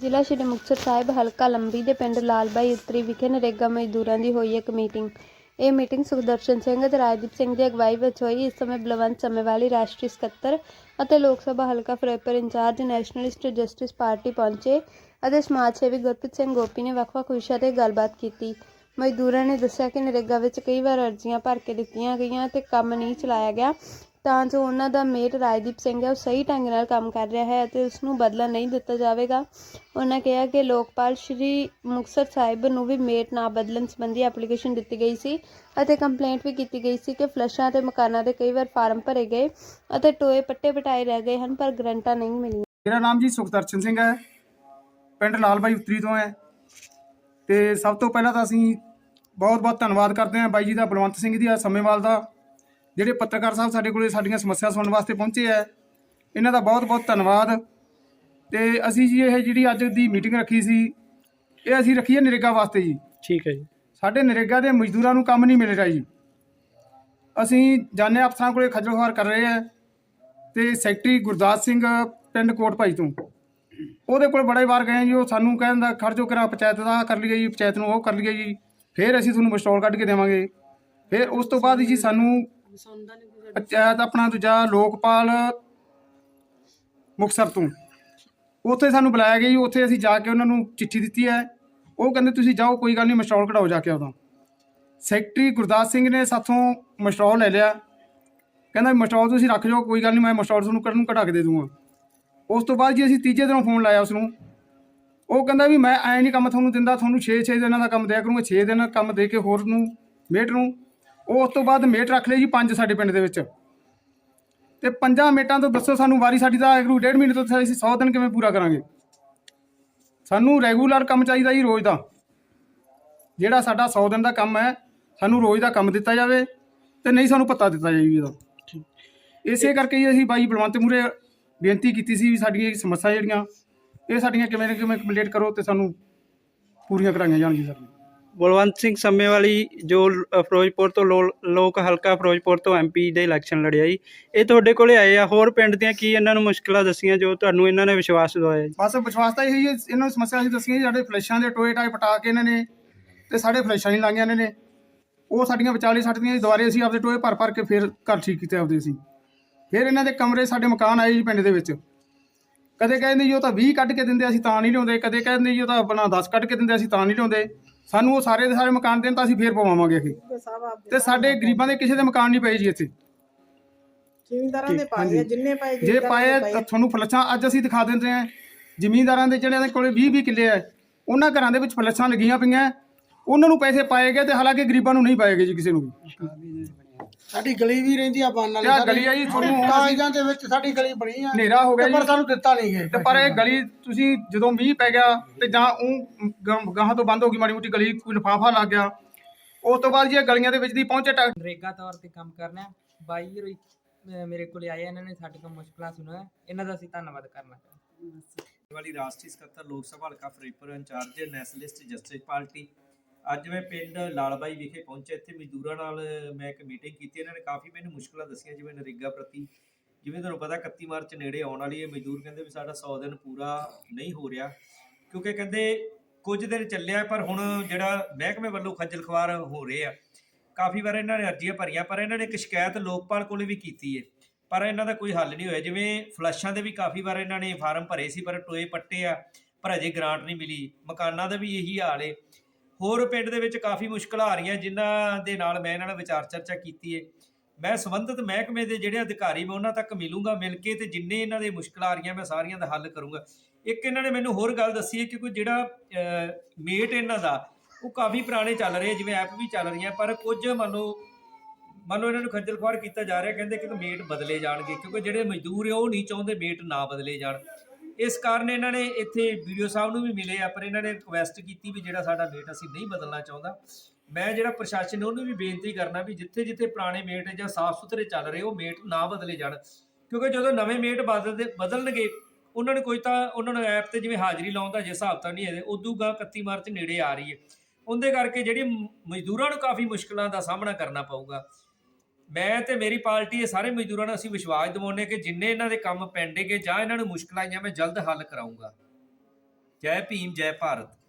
ਜ਼ਿਲ੍ਹਾ ਸ਼੍ਰੀ ਮੁਕਤਸਰ ਸਾਹਿਬ ਹਲਕਾ ਲੰਬੀ ਦੇ ਪਿੰਡ ਲਾਲਬਾਈ ਇਸਤਰੀ ਵਿਖੇ ਨਰੇਗਾ ਮਜ਼ਦੂਰਾਂ ਦੀ ਹੋਈ ਇੱਕ ਮੀਟਿੰਗ। ਇਹ ਮੀਟਿੰਗ ਸੁਖਦਰਸ਼ਨ ਸਿੰਘ ਅਤੇ ਰਾਜਦੀਪ ਸਿੰਘ ਦੀ ਅਗਵਾਈ ਵਿੱਚ ਹੋਈ। ਇਸ ਸਮੇਂ ਬਲਵੰਤ ਸਮੇਵਾਲੀ ਰਾਸ਼ਟਰੀ ਸਕੱਤਰ ਅਤੇ ਲੋਕ ਸਭਾ ਹਲਕਾ Ferozepur in charge Nationalist Justice Party ਪਹੁੰਚੇ ਅਤੇ ਸਮਾਜ ਸੇਵੀ ਗੁਰਪ੍ਰੀਤ ਸਿੰਘ ਗੋਪੀ ਨੇ ਵੱਖ-ਵੱਖ ਵਿਸ਼ਿਆਂ ਤੇ ਗੱਲਬਾਤ ਕੀਤੀ। ਮਜ਼ਦੂਰਾਂ ਨੇ ਦੱਸਿਆ ਕਿ ਨਰੇਗਾ ਵਿੱਚ ਕਈ ਵਾਰ ਅਰਜ਼ੀਆਂ ਭਰ ਕੇ ਦਿੱਤੀਆਂ ਗਈਆਂ ਤੇ ਕੰਮ ਨਹੀਂ ਚਲਾਇਆ ਗਿਆ। ਤਾਂ ਜੋ ਉਹਨਾਂ ਦਾ ਮੇਟ ਰਾਜਦੀਪ ਸਿੰਘ ਹੈ, ਉਹ ਸਹੀ ਢੰਗ ਨਾਲ ਕੰਮ ਕਰ ਰਿਹਾ ਹੈ ਅਤੇ ਉਸ ਨੂੰ ਬਦਲਾ ਨਹੀਂ ਦਿੱਤਾ ਜਾਵੇਗਾ। ਉਹਨਾਂ ਕਿਹਾ ਕਿ ਲੋਕਪਾਲ ਸ਼੍ਰੀ ਮੁਕਤਸਰ ਸਾਹਿਬ ਨੂੰ ਵੀ ਮੇਟ ਨਾ ਬਦਲਣ ਸੰਬੰਧੀ ਐਪਲੀਕੇਸ਼ਨ ਦਿੱਤੀ ਗਈ ਸੀ ਅਤੇ ਕੰਪਲੇਂਟ ਵੀ ਕੀਤੀ ਗਈ ਸੀ ਕਿ ਫਲਸ਼ਾਂ ਤੇ ਮਕਾਨਾਂ ਦੇ ਕਈ ਵਾਰ ਫਾਰਮ ਭਰੇ ਗਏ ਅਤੇ ਟੋਏ ਪੱਟੇ ਪਟਾਏ ਰਹਿ ਗਏ ਹਨ, ਪਰ ਗਰੰਟਾਂ ਨਹੀਂ ਮਿਲੀਆਂ। ਮੇਰਾ ਨਾਮ ਜੀ ਸੁਖਦਰਸ਼ਨ ਸਿੰਘ ਹੈ। ਪਿੰਡ ਲਾਲਬਾਈ ਉੱਤਰੀ ਤੋਂ ਹੈ। ਤੇ ਸਭ ਤੋਂ ਪਹਿਲਾਂ ਤਾਂ ਅਸੀਂ ਬਹੁਤ ਬਹੁਤ ਧੰਨਵਾਦ ਕਰਦੇ ਹਾਂ ਬਾਈ ਜੀ ਦਾ, ਬਲਵੰਤ ਸਿੰਘ ਜੀ ਦਾ, ਸਮੇਵਾਲ ਦਾ ਜਿਹੜੇ ਪੱਤਰਕਾਰ ਸਾਹਿਬ ਸਾਡੇ ਕੋਲੇ ਸਾਡੀਆਂ ਸਮੱਸਿਆ ਸੁਣਨ ਵਾਸਤੇ ਪਹੁੰਚੇ ਹੈ ਇਹਨਾਂ ਦਾ ਬਹੁਤ ਬਹੁਤ ਧੰਨਵਾਦ। ਤੇ ਅਸੀਂ ਜੀ ਇਹ ਜਿਹੜੀ ਅੱਜ ਦੀ ਮੀਟਿੰਗ ਰੱਖੀ ਸੀ ਇਹ ਅਸੀਂ ਰੱਖੀ ਹੈ ਨਰੇਗਾ ਵਾਸਤੇ ਜੀ। ਠੀਕ ਹੈ ਜੀ। ਸਾਡੇ ਨਰੇਗਾ ਦੇ ਮਜ਼ਦੂਰਾਂ ਨੂੰ ਕੰਮ ਨਹੀਂ ਮਿਲ ਰਿਹਾ ਜੀ। ਅਸੀਂ ਜਾਣੇ ਅਫਸਰਾਂ ਕੋਲੇ ਖੱਜਲ ਖੁਆਰ ਕਰ ਰਹੇ ਆ ਤੇ ਸੈਕਟਰੀ ਗੁਰਦਾਸ ਸਿੰਘ ਪਿੰਡ ਕੋਟ ਭਾਈ ਤੋਂ। ਉਹਦੇ ਕੋਲ ਬੜੇ ਵਾਰ ਗਏ ਜੀ ਉਹ ਸਾਨੂੰ ਕਹਿੰਦਾ ਜੋ ਕਰਾ ਪੰਚਾਇਤ ਦਾ ਕਰ ਲਈਏ ਜੀ ਪੰਚਾਇਤ ਨੂੰ ਉਹ ਕਰ ਲਈਏ ਜੀ। ਫਿਰ ਅਸੀਂ ਤੁਹਾਨੂੰ ਮਸਟੋਲ ਕੱਢ ਕੇ ਦੇਵਾਂਗੇ। ਫਿਰ ਉਸ ਤੋਂ ਬਾਅਦ ਜੀ ਸਾਨੂੰ ਪੰਚਾਇਤ ਆਪਣਾ ਦੂਜਾ ਲੋਕਪਾਲ ਮੁਕਤਸਰ ਤੋਂ। ਉੱਥੇ ਸਾਨੂੰ ਬੁਲਾਇਆ ਗਿਆ ਜੀ, ਉੱਥੇ ਅਸੀਂ ਜਾ ਕੇ ਉਹਨਾਂ ਨੂੰ ਚਿੱਠੀ ਦਿੱਤੀ ਹੈ। ਉਹ ਕਹਿੰਦੇ, ਤੁਸੀਂ ਜਾਓ, ਕੋਈ ਗੱਲ ਨਹੀਂ ਮਸਟੋਲ ਕਢਾਓ ਜਾ ਕੇ ਉਦੋਂ। ਸੈਕਟਰੀ ਗੁਰਦਾਸ ਸਿੰਘ ਨੇ ਸਾਥੋਂ ਮਸਟੋਲ ਲੈ ਲਿਆ। ਕਹਿੰਦਾ ਮਸਟੋਲ ਤੁਸੀਂ ਰੱਖ ਜਾਓ, ਕੋਈ ਗੱਲ ਨਹੀਂ ਮੈਂ ਮਸਟੋਲ ਤੁਹਾਨੂੰ ਕੱਢ ਨੂੰ ਕਢਾ ਕੇ ਦੇ ਦੂੰਗਾ। ਉਸ ਤੋਂ ਬਾਅਦ ਜੀ ਅਸੀਂ ਤੀਜੇ ਦਿਨੋਂ ਫੋਨ ਲਾਇਆ ਉਸ ਨੂੰ ਉਹ ਕਹਿੰਦਾ ਵੀ, ਮੈਂ ਐ ਨਹੀਂ ਕੰਮ ਤੁਹਾਨੂੰ ਦਿੰਦਾ, ਤੁਹਾਨੂੰ 6-6 ਦਿਨਾਂ ਦਾ ਕੰਮ ਦਿਆ ਕਰੂੰਗਾ 6 ਦਿਨ ਕੰਮ ਦੇ ਕੇ ਹੋਰ ਨੂੰ, ਮੇਟ ਨੂੰ। ਉਸ ਤੋਂ ਬਾਅਦ ਮੇਟ ਰੱਖ ਲਈ ਜੀ ਪੰਜ ਸਾਡੇ ਪਿੰਡ ਦੇ ਵਿੱਚ। ਤੇ ਪੰਜਾਂ ਮੇਟਾਂ ਤੋਂ ਦੱਸੋ ਸਾਨੂੰ ਵਾਰੀ ਸਾਡੀ ਤਾਂ ਅਗਰੂ ਡੇਢ ਮਹੀਨੇ ਤੋਂ ਅਸੀਂ 100 ਦਿਨ ਕਿਵੇਂ ਪੂਰਾ ਕਰਾਂਗੇ? ਸਾਨੂੰ ਰੈਗੂਲਰ ਕੰਮ ਚਾਹੀਦਾ ਜੀ ਰੋਜ਼ ਦਾ। ਜਿਹੜਾ ਸਾਡਾ 100 ਦਿਨ ਦਾ ਕੰਮ ਹੈ ਸਾਨੂੰ ਰੋਜ਼ ਦਾ ਕੰਮ ਦਿੱਤਾ ਜਾਵੇ ਤੇ ਨਹੀਂ ਸਾਨੂੰ ਪੱਤਾ ਦਿੱਤਾ ਜਾਵੇ ਇਹਦਾ। ਇਸੇ ਕਰਕੇ ਹੀ ਅਸੀਂ ਬਾਈ ਬਲਵੰਤ ਮੂਰੇ ਬੇਨਤੀ ਕੀਤੀ ਸੀ ਵੀ ਸਾਡੀਆਂ ਸਮੱਸਿਆ ਜਿਹੜੀਆਂ ਇਹ ਸਾਡੀਆਂ ਕਿਵੇਂ ਨਾ ਕਿਵੇਂ ਕੰਪਲੀਟ ਕਰੋ ਤੇ ਸਾਨੂੰ ਪੂਰੀਆਂ ਕਰਾਈਆਂ ਜਾਣਗੀਆਂ ਸਾਡੀਆਂ। ਬਲਵੰਤ ਸਿੰਘ ਸੰਮੇਵਾਲੀ ਜੋ ਫਿਰੋਜ਼ਪੁਰ ਤੋਂ ਲੋ- ਲੋਕ ਹਲਕਾ ਫਿਰੋਜ਼ਪੁਰ ਤੋਂ ਐਮਪੀ ਦੇ ਇਲੈਕਸ਼ਨ ਲੜਿਆ ਜੀ। ਇਹ ਤੁਹਾਡੇ ਕੋਲੇ ਆਏ ਆ। ਹੋਰ ਪਿੰਡ ਦੀਆਂ ਕੀ ਇਹਨਾਂ ਨੂੰ ਮੁਸ਼ਕਲਾਂ ਦੱਸੀਆਂ ਜੋ ਤੁਹਾਨੂੰ ਇਹਨਾਂ ਨੇ ਵਿਸ਼ਵਾਸ ਦਿਵਾਇਆ ਜੀ? ਬਸ ਵਿਸ਼ਵਾਸ ਤਾਂ ਇਹੀ ਹੈ, ਇਹਨਾਂ ਨੂੰ ਸਮੱਸਿਆ ਅਸੀਂ ਦੱਸੀਆਂ ਜੀ। ਸਾਡੇ ਫਲੈਸ਼ਾਂ ਦੇ ਟੋਏ ਟਾਏ ਪਟਾ ਕੇ ਇਹਨਾਂ ਨੇ ਤੇ ਸਾਡੇ ਫਲੈਸ਼ਾਂ ਨਹੀਂ ਲਾਈਆਂ ਇਹਨਾਂ ਨੇ। ਉਹ ਸਾਡੀਆਂ ਵਿਚਾਲੇ ਛੱਡਦੀਆਂ ਦੁਆਰੇ ਅਸੀਂ ਆਪਦੇ ਟੋਏ ਭਰ ਭਰ ਕੇ ਫਿਰ ਘਰ ਠੀਕ ਕੀਤੇ ਆਪਦੇ ਅਸੀਂ। ਫਿਰ ਇਹਨਾਂ ਦੇ ਕਮਰੇ ਸਾਡੇ ਮਕਾਨ ਆਏ ਜੀ ਪਿੰਡ ਦੇ ਵਿੱਚ। ਕਦੇ ਕਹਿੰਦੇ ਜੀ ਉਹ ਤਾਂ 20 ਕੱਢ ਕੇ ਦਿੰਦੇ ਅਸੀਂ ਤਾਂ ਨਹੀਂ ਲਿਆਉਂਦੇ। ਕਦੇ ਕਹਿੰਦੇ ਜੀ ਉਹ ਤਾਂ ਆਪਣਾ 10 ਕੱਢ ਕੇ ਦਿੰਦੇ ਅਸੀਂ ਤਾਂ ਨਹੀਂ ਲਿਆਉਂਦੇ। ਸਾਨੂੰ ਉਹ ਸਾਰੇ ਦੇ ਸਾਰੇ ਮਕਾਨ ਦੇਣ ਤਾਂ ਅਸੀਂ ਫੇਰ ਪਵਾਵਾਂਗੇ ਅੱਗੇ ਤੇ ਸਾਡੇ ਗਰੀਬਾਂ ਦੇ ਕਿਸੇ ਦੇ ਮਕਾਨ ਨਹੀਂ ਪਏ ਜੀ ਇੱਥੇ। ਜ਼ਿਮੀਂਦਾਰਾਂ ਦੇ ਪਾਏ ਆ, ਜਿੰਨੇ ਪਾਏ ਜੇ ਜ਼ਿਮੀਂਦਾਰਾਂ ਪਾਏ ਦੇ ਤਾਂ ਤੁਹਾਨੂੰ ਫਲੱਛਾਂ ਅੱਜ ਅਸੀਂ ਦਿਖਾ ਦਿੰਦੇ ਹਾਂ। ਜ਼ਿਮੀਂਦਾਰਾਂ ਦੇ ਜਿਹੜੇ ਦੇ ਕੋਲੇ 20 20 ਕਿੱਲੇ ਆ ਉਹਨਾਂ ਘਰਾਂ ਦੇ ਵਿੱਚ ਫਲੱਛਾਂ ਲੱਗੀਆਂ ਪਈਆਂ। ਉਹਨਾਂ ਨੂੰ ਪੈਸੇ ਪਾਏ ਗਏ ਤੇ ਹਾਲਾਂਕਿ ਗਰੀਬਾਂ ਨੂੰ ਨਹੀਂ ਪਾਏ ਗਏ ਜੀ ਕਿਸੇ ਨੂੰ ਵੀ। ਸਾਡੀ ਗਲੀ ਵੀ ਰਹਿੰਦੀ ਆ ਬਣ ਵਾਲੀ ਆਹ ਗਲੀ ਆ ਜੀ ਤੁਹਾਨੂੰ ਕਾਗਜ਼ਾਂ ਦੇ ਵਿੱਚ ਸਾਡੀ ਗਲੀ ਬਣੀ ਆ। ਹਨੇਰਾ ਹੋ ਗਿਆ ਤੇ ਪਰ ਜੀ। ਸਾਨੂੰ ਦਿੱਤਾ ਨਹੀਂ ਗਏ। ਤੇ ਪਰ ਇਹ ਗਲੀ ਤੁਸੀਂ ਜਦੋਂ ਮੀਂਹ ਪੈ ਗਿਆ ਤੇ ਜਾਂ ਉਹ ਗਾਹਾਂ ਤੋਂ ਬੰਦ ਹੋ ਗਈ ਮਾੜੀ ਮੋਟੀ ਗਲੀ ਕੋਈ ਲਿਫਾਫਾ ਲੱਗ ਗਿਆ। ਉਸ ਤੋਂ ਬਾਅਦ ਜੀ ਇਹ ਗਲੀਆਂ ਦੇ ਵਿੱਚ ਦੀ ਪਹੁੰਚੇ ਟਾ- ਨਰੇਗਾ ਤੌਰ ਤੇ ਕੰਮ ਕਰਨਾ ਹੈ। ਬਾਈ ਜੀ ਹੋਰੀ, ਅਹ ਮੇਰੇ ਕੋਲ ਆਏ ਇਹਨਾਂ ਨੇ ਸਾਡੇ ਤੋਂ ਮੁਸ਼ਕਲਾਂ ਸੁਣਿਆ ਇਹਨਾਂ ਦਾ ਅਸੀਂ ਧੰਨਵਾਦ ਕਰਨਾ ਚਾਹੁੰਦੇ ਵਾਲੀ ਰਾਸ਼ਟਰੀ ਸਕੱਤਰ ਲੋਕ ਸਭਾ ਹਲਕਾ Faridpur in charge nationalist justice party ਅੱਜ ਮੈਂ ਪਿੰਡ ਲਾਲਬਾਈ ਵਿਖੇ ਪਹੁੰਚਿਆ। ਇੱਥੇ ਮਜ਼ਦੂਰਾਂ ਨਾਲ ਮੈਂ ਇੱਕ ਮੀਟਿੰਗ ਕੀਤੀ। ਇਹਨਾਂ ਨੇ ਕਾਫੀ ਮੈਨੂੰ ਮੁਸ਼ਕਲਾਂ ਦੱਸੀਆਂ, ਜਿਵੇਂ ਨਰੇਗਾ ਪ੍ਰਤੀ। ਜਿਵੇਂ ਤੁਹਾਨੂੰ ਪਤਾ 31 ਮਾਰਚ ਨੇੜੇ ਆਉਣ ਵਾਲੀ ਹੈ। ਮਜ਼ਦੂਰ ਕਹਿੰਦੇ ਵੀ ਸਾਡਾ 100 ਦਿਨ ਪੂਰਾ ਨਹੀਂ ਹੋ ਰਿਹਾ। ਕਿਉਂਕਿ ਕਹਿੰਦੇ ਕੁਝ ਦਿਨ ਚੱਲਿਆ, ਪਰ ਹੁਣ ਜਿਹੜਾ ਮਹਿਕਮੇ ਵੱਲੋਂ ਖੱਜਲ ਖਵਾਰ ਹੋ ਰਹੇ ਆ, ਕਾਫੀ ਵਾਰ ਇਹਨਾਂ ਨੇ ਅਰਜ਼ੀਆਂ ਭਰੀਆਂ, ਪਰ ਇਹਨਾਂ ਨੇ ਇੱਕ ਸ਼ਿਕਾਇਤ ਲੋਕਪਾਲ ਕੋਲੇ ਵੀ ਕੀਤੀ ਹੈ। ਪਰ ਇਹਨਾਂ ਦਾ ਕੋਈ ਹੱਲ ਨਹੀਂ ਹੋਇਆ। ਜਿਵੇਂ ਫਲੱਸ਼ਾਂ ਦੇ ਵੀ ਕਾਫੀ ਵਾਰ ਇਹਨਾਂ ਨੇ ਫਾਰਮ ਭਰੇ ਸੀ, ਪਰ ਟੋਏ ਪੱਟੇ ਆ, ਪਰ ਅਜੇ ਗ੍ਰਾਂਟ ਨਹੀਂ ਮਿਲੀ। ਮਕਾਨਾਂ ਦਾ ਵੀ ਇਹੀ ਹਾਲ ਏ ਹੋਰ ਪਿੰਡ ਦੇ ਵਿੱਚ ਕਾਫੀ ਮੁਸ਼ਕਲਾਂ ਆ ਰਹੀਆਂ, ਜਿਨ੍ਹਾਂ ਦੇ ਨਾਲ ਮੈਂ ਇਹਨਾਂ ਨਾਲ ਵਿਚਾਰ ਚਰਚਾ ਕੀਤੀ ਹੈ ਮੈਂ ਸੰਬੰਧਿਤ ਮਹਿਕਮੇ ਦੇ ਜਿਹੜੇ ਅਧਿਕਾਰੀ, ਮੈਂ ਉਹਨਾਂ ਤੱਕ ਮਿਲੂੰਗਾ ਮਿਲ ਕੇ ਤੇ ਜਿੰਨੇ ਇਹਨਾਂ ਦੇ ਮੁਸ਼ਕਲਾਂ ਆ ਰਹੀਆਂ, ਮੈਂ ਸਾਰੀਆਂ ਦਾ ਹੱਲ ਕਰੂੰਗਾ। ਇੱਕ ਇਹਨਾਂ ਨੇ ਮੈਨੂੰ ਹੋਰ ਗੱਲ ਦੱਸੀ ਹੈ ਕਿ ਕੋਈ ਜਿਹੜਾ ਮੇਟ ਇਹਨਾਂ ਦਾ, ਉਹ ਕਾਫੀ ਪੁਰਾਣੇ ਚੱਲ ਰਹੇ, ਜਿਵੇਂ ਐਪ ਵੀ ਚੱਲ ਰਹੀਆਂ, ਪਰ ਕੁਝ ਮੰਨ ਲਓ ਮੰਨ ਲਓ ਇਹਨਾਂ ਨੂੰ ਖੱਜਲ ਖੁਆਰ ਕੀਤਾ ਜਾ ਰਿਹਾ, ਕਹਿੰਦੇ ਕਿ ਮੇਟ ਬਦਲੇ ਜਾਣਗੇ, ਕਿਉਂਕਿ ਜਿਹੜੇ ਮਜ਼ਦੂਰ ਆ, ਉਹ ਨਹੀਂ ਚਾਹੁੰਦੇ ਮੇਟ ਨਾ ਬਦਲੇ ਜਾਣ। ਇਸ ਕਾਰਨ ਇਹਨਾਂ ਨੇ ਇੱਥੇ ਵੀਡੀਓ ਸਾਹਿਬ ਨੂੰ ਵੀ ਮਿਲੇ ਆ, ਪਰ ਇਹਨਾਂ ਨੇ ਰਿਕੁਐਸਟ ਕੀਤੀ ਵੀ ਜਿਹੜਾ ਸਾਡਾ ਮੇਟ ਅਸੀਂ ਨਹੀਂ ਬਦਲਣਾ ਚਾਹੁੰਦਾ। ਮੈਂ ਜਿਹੜਾ ਪ੍ਰਸ਼ਾਸਨ ਉਹਨੂੰ ਵੀ ਬੇਨਤੀ ਕਰਨਾ ਵੀ ਜਿੱਥੇ ਜਿੱਥੇ ਪੁਰਾਣੇ ਮੇਟ ਜਾਂ ਸਾਫ਼ ਸੁਥਰੇ ਚੱਲ ਰਹੇ, ਉਹ ਮੇਟ ਨਾ ਬਦਲੇ ਜਾਣ। ਕਿਉਂਕਿ ਜਦੋਂ ਨਵੇਂ ਮੇਟ ਬਦਲਦੇ, ਬਦਲਣਗੇ, ਉਹਨਾਂ ਨੇ ਕੋਈ ਤਾਂ ਉਹਨਾਂ ਨੂੰ ਐਪ ਤੇ ਜਿਵੇਂ ਹਾਜ਼ਰੀ ਲਾਉਣ ਦਾ ਜੇ ਹਿਸਾਬ ਤਾਂ ਨਹੀਂ ਹੈ ਉਦੋਂ ਗਾ 31 ਮਾਰਚ ਨੇੜੇ ਆ ਰਹੀ ਹੈ। ਉਹਦੇ ਕਰਕੇ ਜਿਹੜੀ ਮਜ਼ਦੂਰਾਂ ਨੂੰ ਕਾਫੀ ਮੁਸ਼ਕਲਾਂ ਦਾ ਸਾਹਮਣਾ ਕਰਨਾ ਪਊਗਾ। ਮੈਂ ਤੇ ਮੇਰੀ ਪਾਰਟੀ ਇਹ ਸਾਰੇ ਮਜ਼ਦੂਰਾਂ ਨੂੰ ਅਸੀਂ ਵਿਸ਼ਵਾਸ ਦਿਵਾਉਂਦੇ ਕਿ ਜਿੰਨੇ ਇਹਨਾਂ ਦੇ ਕੰਮ ਪੈਂਡਿੰਗ ਹੈ ਜਾਂ ਇਹਨਾਂ ਨੂੰ ਮੁਸ਼ਕਲਾਂ ਆਈਆਂ, ਮੈਂ ਜਲਦ ਹੱਲ ਕਰਾਉਂਗਾ ਜੈ ਭੀਮ, ਜੈ ਭਾਰਤ।